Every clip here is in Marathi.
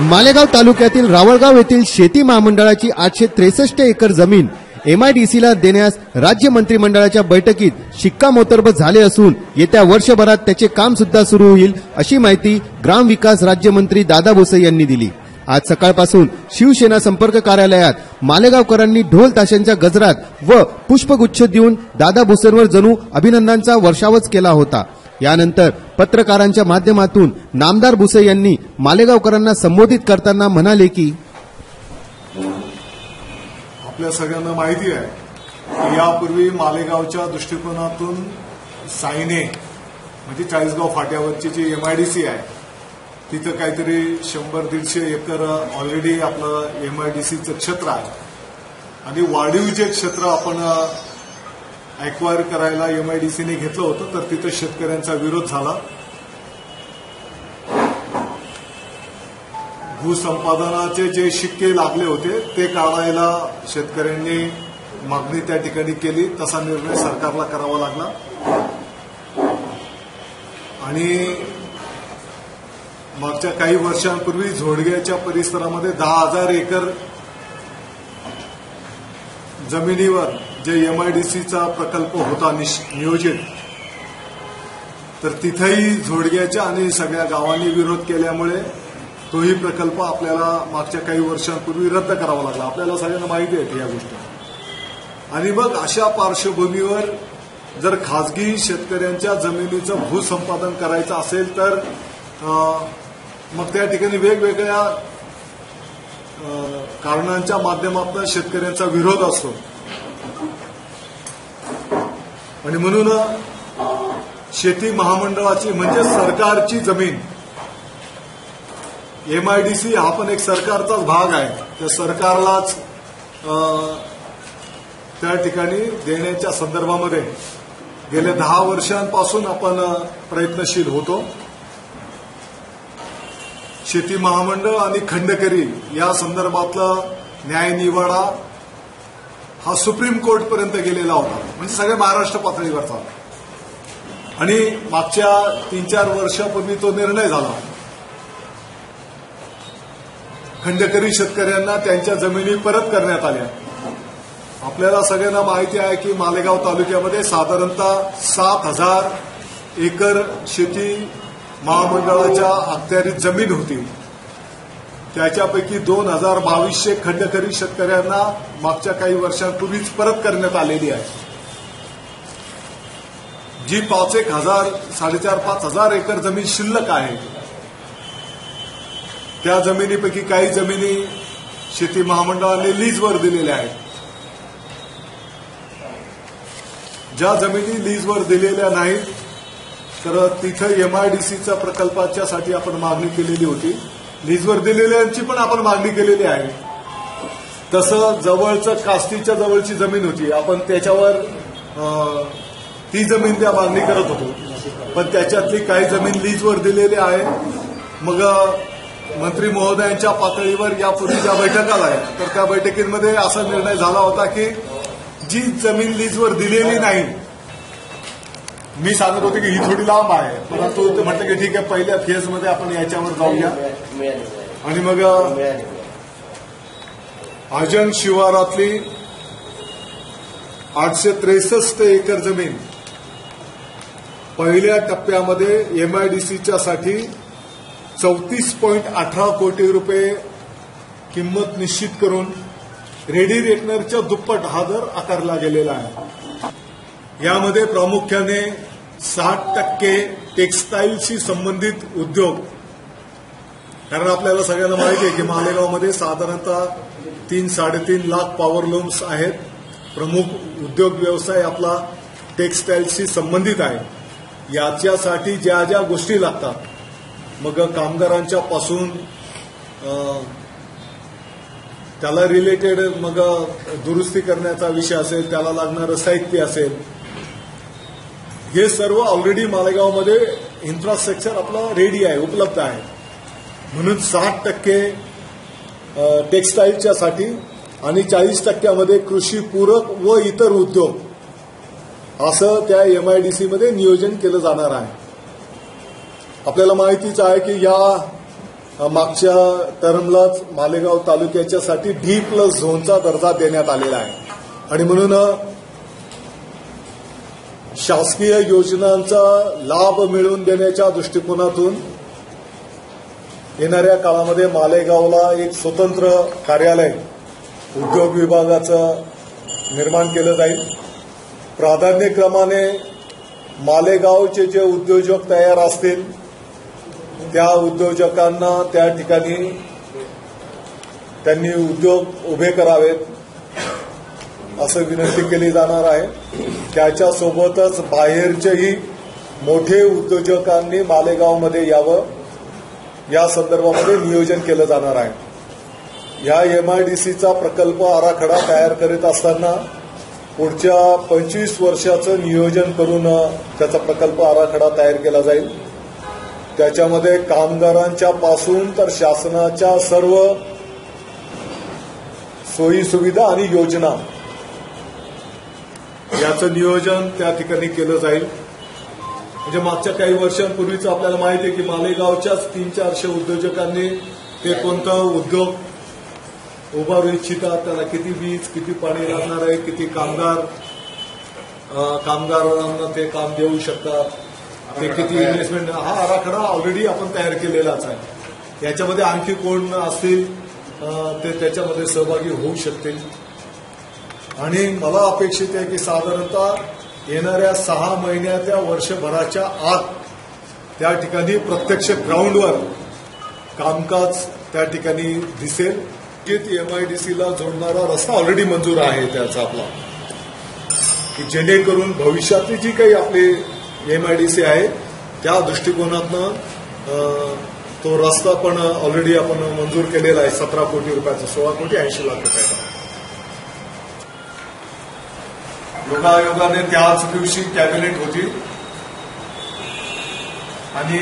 मालेगाव तालुक्यातील रावळगाव येथील शेती महामंडळाची आठशे त्रेसष्ट एकर जमीन एमआयडीसीला देण्यास राज्य मंत्रिमंडळाच्या बैठकीत शिक्कामोर्तब झाले असून येत्या वर्षभरात त्याचे काम सुद्धा सुरू होईल अशी माहिती ग्रामविकास राज्यमंत्री दादा भुसे यांनी दिली. आज सकाळपासून शिवसेना संपर्क कार्यालयात मालेगावकरांनी ढोल ताशांच्या गजरात व पुष्पगुच्छ देऊन दादा भुसेंवर जणू अभिनंदनाचा वर्षावच केला होता. यानंतर पत्रकारांच्या माध्यमातून नामदार भुसे यांनी मालेगावकरांना संबोधित करताना म्हणाले की आपल्या सगळ्यांना माहिती आहे की यापूर्वी मालेगावच्या दृष्टिकोनातून सायने म्हणजे चाळीसगाव फाट्यावरची जी एमआयडीसी आहे तिथं काहीतरी शंभर दीडशे एकर ऑलरेडी आपलं एमआयडीसीचं क्षेत्र आहे. आणि वाढीव जे क्षेत्र आपण ॲक्वायर करायला एमआयडीसीने घेतलं होतं तर तिथं शेतकऱ्यांचा विरोध झाला. भूसंपादनाचे जे शिक्के लागले होते ते काढायला शेतकऱ्यांनी मागणी त्या ठिकाणी केली. तसा निर्णय सरकारला करावा लागला. आणि मागच्या काही वर्षांपूर्वी झोडग्याच्या परिसरामध्ये दहा हजार एकर जमिनीवर जे एमआयडीसीचा प्रकल्प होता नियोजित तर तिथंही झोडग्याच्या आणि सगळ्या गावांनी विरोध केल्यामुळे तोही प्रकल्प आपल्याला मागच्या काही वर्षांपूर्वी रद्द करावा लागला. आपल्याला सगळ्यांना माहिती आहे या गोष्टी. आणि मग अशा पार्श्वभूमीवर जर खासगी शेतकऱ्यांच्या जमिनीचं भूसंपादन करायचं असेल तर मग त्या ठिकाणी वेगवेगळ्या कारणांच्या माध्यमातून शेतकऱ्यांचा विरोध असतो. आणि म्हणून शेती महामंडळाची म्हणजे सरकारची जमीन एमआयडीसी हा पण एक सरकारचाच भाग आहे. त्या सरकारलाच त्या ठिकाणी देण्याच्या संदर्भामध्ये गेल्या दहा वर्षांपासून आपण प्रयत्नशील होतो. शेती महामंडळ आणि खंडकरी या संदर्भातला न्यायनिवाडा हा सुप्रीम कोर्टपर्यंत गेलेला होता. म्हणजे सगळ्या महाराष्ट्र पातळीवरचा. आणि मागच्या तीन चार वर्षापूर्वी तो निर्णय झाला. खंडकरी शेतकऱ्यांना त्यांच्या जमिनी परत करण्यात आल्या. आपल्याला सगळ्यांना माहिती आहे की मालेगाव तालुक्यामध्ये साधारणतः सात हजार एकर शेती महामंडळाच्या अखत्यारीत जमीन होती. त्याच्यापैकी दोन हजार बावीसशे खंडकरी शेतकऱ्यांना मागच्या काही वर्षांपूर्वीच परत करण्यात आलेली आहे. जी पाच एक हजार साडेचार पाच हजार एकर जमीन शिल्लक आहे. त्या जमिनीपैकी काही जमिनी शेती महामंडळाने लीजवर दिलेल्या आहेत. ज्या जमिनी लीजवर दिलेल्या नाहीत तर तिथं एमआयडीसीच्या प्रकल्पाच्यासाठी आपण मागणी केलेली होती. लीजवर दिलेल्यांची पण आपण मागणी केलेली आहे. तसं जवळचं कास्तीच्या जवळची जमीन होती. आपण त्याच्यावर ती जमीन त्या मागणी करत होतो. पण त्याच्यातली काही जमीन लीजवर दिलेली आहे. मग मंत्री महोदयांच्या पातळीवर यापूर्वी ज्या बैठका झाल्या तर त्या बैठकीमध्ये असा निर्णय झाला होता की जी जमीन लीजवर दिलेली नाही मी सांगत होते की ही थोडी लांब आहे परंतु ते म्हटलं की ठीक आहे पहिल्या फेजमध्ये आपण याच्यावर जाऊया. आणि मग अजन शिवारातली आठशे त्रेसष्ट एकर जमीन पहिल्या टप्प्यामध्ये एमआयडीसीच्या साठी चौतीस पॉईंट अठरा कोटी रुपये किंमत निश्चित करून रेडी रेटनरच्या दुप्पट हा दर आकारला गेलेला आहे. यामध्ये प्रामुख्याने साठ टक्के टेक्स्टाईलशी संबंधित उद्योग कारण आपल्याला सगळ्यांना माहिती आहे की मालेगावमध्ये साधारणतः तीन साडेतीन लाख पॉवर लूम्स आहेत. प्रमुख उद्योग व्यवसाय आपला टेक्स्टाईलशी संबंधित आहे. याच्यासाठी ज्या ज्या गोष्टी लागतात मग कामगारांच्या पासून त्याला रिलेटेड मग दुरुस्ती करण्याचा विषय असेल त्याला लागणारं साहित्य असेल. हे सर्व ऑलरेडी मालेगावमध्ये इन्फ्रास्ट्रक्चर आपलं रेडी आहे उपलब्ध आहे. म्हणून साठ टक्के टेक्स्टाईलच्यासाठी आणि चाळीस टक्क्यामध्ये कृषी पूरक व इतर उद्योग असं त्या एमआयडीसीमध्ये नियोजन केलं जाणार आहे. आपल्याला माहितीच आहे की या मागच्या टर्मलाच मालेगाव तालुक्याच्यासाठी डी प्लस झोनचा दर्जा देण्यात आलेला आहे. आणि म्हणून शासकीय योजनांचा लाभ मिळवून देण्याच्या दृष्टिकोनातून येणाऱ्या काळामध्ये मालेगावला एक स्वतंत्र कार्यालय उद्योग विभागाचं निर्माण केलं जाईल. प्राधान्यक्रमाने मालेगावचे जे उद्योजक तयार असतील त्या उद्योजकांना त्या ठिकाणी त्यांनी उद्योग उभे करावेत असं विनंती केली जाणार आहे. त्याच्यासोबतच बाहेरचेही मोठे उद्योजकांनी मालेगावमध्ये यावं. या संदर्भामध्ये नियोजन केलं जाणार आहे. या एमआयडीसीचा प्रकल्प आराखडा तयार करीत असताना पुढच्या पंचवीस वर्षाचं नियोजन करून त्याचा प्रकल्प आराखडा तयार केला जाईल. त्याच्यामध्ये कामगारांच्या पासून तर शासनाच्या सर्व सोयी सुविधा आणि योजना. याचं नियोजन त्या ठिकाणी केलं जाईल. म्हणजे मागच्या काही वर्षांपूर्वीच आपल्याला माहिती आहे की मालेगावच्याच तीन चारशे उद्योजकांनी ते कोणतं उद्योग उभारू इच्छितात त्याला किती वीज किती पाणी लागणार आहे किती कामगार कामगारांना ते काम देऊ शकतात. ते किती इन्व्हेस्टमेंट हा आराखडा ऑलरेडी आपण तयार केलेलाच आहे. याच्यामध्ये आणखी कोण असतील ते त्याच्यामध्ये सहभागी होऊ शकतील. आणि मला अपेक्षित आहे की साधारणतः येणाऱ्या सहा महिन्याच्या वर्षभराच्या आत त्या ठिकाणी प्रत्यक्ष ग्राउंडवर कामकाज त्या ठिकाणी दिसेल. एमआयडीसीला जोडणारा रस्ता ऑलरेडी मंजूर आहे त्याचा आपला. की जेणेकरून भविष्यातली जी काही आपली एमआयडीसी आहे. त्या दृष्टिकोनातनं तो रस्ता पण ऑलरेडी आपण मंजूर केलेला आहे. सतरा कोटी रुपयाचा सोळा कोटी ऐंशी लाख रुपयाचा. योगायोगाने त्याच दिवशी कॅबिनेट होती. आणि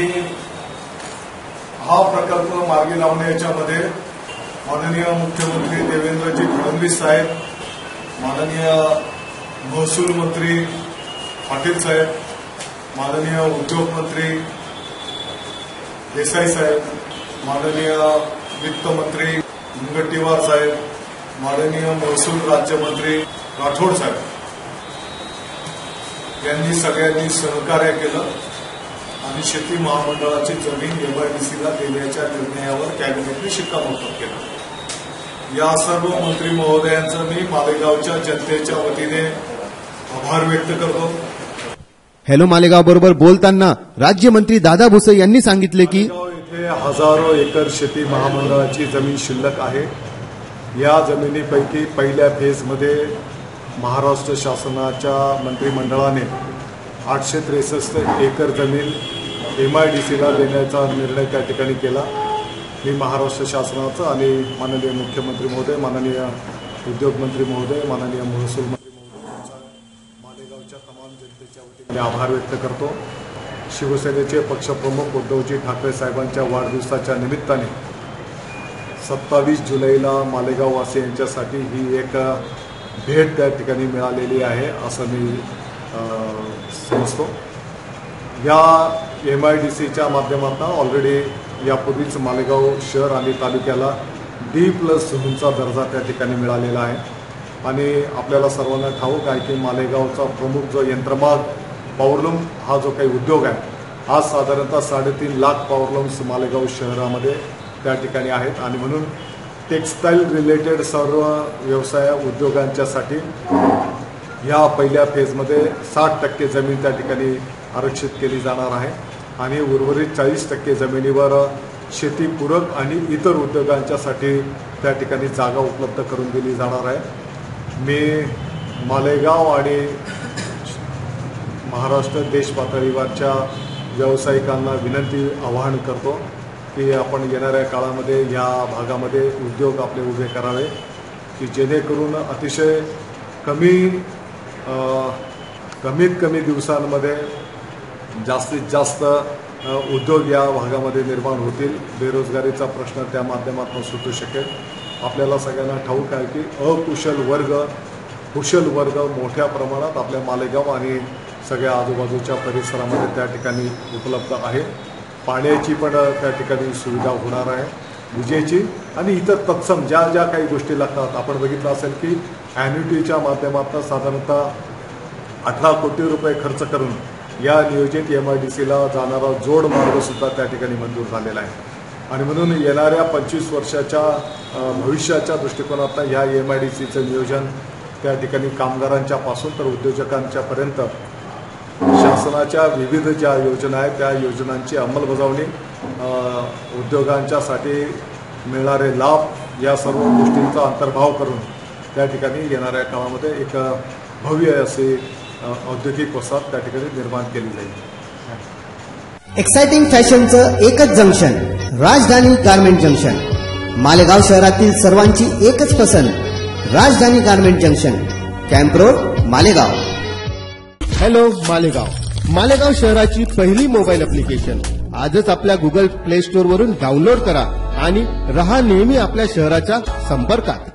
हा प्रकल्प मार्गी लावण्याच्यामध्ये माननीय मुख्यमंत्री देवेंद्रजी फडणवीस साहेब माननीय महसूल मंत्री पाटील साहेब माननीय उद्योग मंत्री देसाई साहेब माननीय वित्त मंत्री मुनगट्टीवार साहेब माननीय महसूल राज्यमंत्री राठोड साहेब यांनी सगळ्यांनी सहकार्य केलं आणि शेती महामंडळाची जमीन एमआयडीसीला देण्याच्या निर्णयावर कॅबिनेटने शिक्कामोर्तब केलं. या सर्व मंत्री महोदयांचं मी मालेगावच्या जनतेच्या वतीने आभार व्यक्त करतो. हॅलो मालेगाव बरोबर बोलताना राज्यमंत्री दादा भुसे यांनी सांगितले की येथे हजारो एकर शेती महामंडळाची जमीन शिल्लक आहे. या जमिनीपैकी पहिल्या फेजमध्ये महाराष्ट्र शासनाच्या मंत्रिमंडळाने आठशे त्रेसष्ट एकर जमीन एम आय डी सीला देण्याचा निर्णय त्या ठिकाणी केला. मी महाराष्ट्र शासनाचं आणि माननीय मुख्यमंत्री महोदय माननीय उद्योगमंत्री महोदय माननीय महसूल मंत्री महोदय यांचा मालेगावच्या तमाम जनतेच्या वतीने आभार व्यक्त करतो. शिवसेनेचे पक्षप्रमुख उद्धवजी ठाकरे साहेबांच्या वाढदिवसाच्या निमित्ताने सत्तावीस जुलैला मालेगाववासी यांच्यासाठी ही एक भेट त्या ठिकाणी मिळालेली आहे असं मी समजतो. या एम आय डी सीच्या माध्यमातून ऑलरेडी यापूर्वीच मालेगाव शहर आणि तालुक्याला डी प्लस झोनचा दर्जा त्या ठिकाणी मिळालेला आहे. आणि आपल्याला सर्वांना ठाऊक आहे की मालेगावचा प्रमुख जो यंत्रमाग पावरलूम हा जो काही उद्योग आहे आज साधारणतः साडेतीन लाख पॉवरलूम्स मालेगाव शहरामध्ये त्या ठिकाणी आहेत. आणि म्हणून टेक्स्टाईल रिलेटेड सर्व व्यवसाय उद्योगांच्यासाठी या पहिल्या फेजमध्ये साठ टक्के जमीन त्या ठिकाणी आरक्षित केली जाणार आहे. आणि उर्वरित चाळीस टक्के जमिनीवर शेतीपूरक आणि इतर उद्योगांच्यासाठी त्या ठिकाणी जागा उपलब्ध करून दिली जाणार आहे. मी मालेगाव आणि महाराष्ट्र देश पातळीवरच्या व्यावसायिकांना विनंती आवाहन करतो की आपण येणाऱ्या काळामध्ये या भागामध्ये उद्योग आपले उभे करावे की जेणेकरून अतिशय कमी कमीत कमी दिवसांमध्ये जास्तीत जास्त उद्योग या भागामध्ये निर्माण होतील. बेरोजगारीचा प्रश्न त्या माध्यमातून सुटू शकेल. आपल्याला सगळ्यांना ठाऊक आहे की अकुशल वर्ग कुशल वर्ग मोठ्या प्रमाणात आपल्या मालेगाव आणि सगळ्या आजूबाजूच्या परिसरामध्ये त्या ठिकाणी उपलब्ध आहे. पाण्याची पण त्या ठिकाणी सुविधा होणार आहे. विजेची आणि इतर तत्सम ज्या ज्या काही गोष्टी लागतात. आपण बघितलं असेल की ॲन्युटीच्या माध्यमातून साधारणतः अठरा कोटी रुपये खर्च करून या नियोजित एम आय डी सीला जाणारा जोड त्या ठिकाणी मंजूर झालेला आहे. आणि म्हणून येणाऱ्या पंचवीस वर्षाच्या भविष्याच्या दृष्टिकोनातून ह्या एम आय डी सीचं नियोजन त्या ठिकाणी कामगारांच्या पासून तर उद्योजकांच्यापर्यंत शासनाच्या विविध ज्या योजना आहेत त्या योजनांची अंमलबजावणी उद्योगांच्यासाठी मिळणारे लाभ या सर्व गोष्टींचा अंतर्भाव करून त्या ठिकाणी येणाऱ्या काळामध्ये एक भव्य असे औद्योगिक वसाहत त्या ठिकाणी निर्माण केली जाईल. एक्सायटिंग फॅशनचं एकच जंक्शन राजधानी गार्मेंट जंक्शन. मालेगाव शहरातील सर्वांची एकच पसंत राजधानी garment junction. Camp road Malegaon. Hello Malegaon. Malegaon शहराची पहिली मोबाईल अप्लिकेशन आजच आपल्या गुगल प्ले स्टोर वरून डाउनलोड करा आणि रहा नेहमी आपल्या शहराच्या संपर्कात.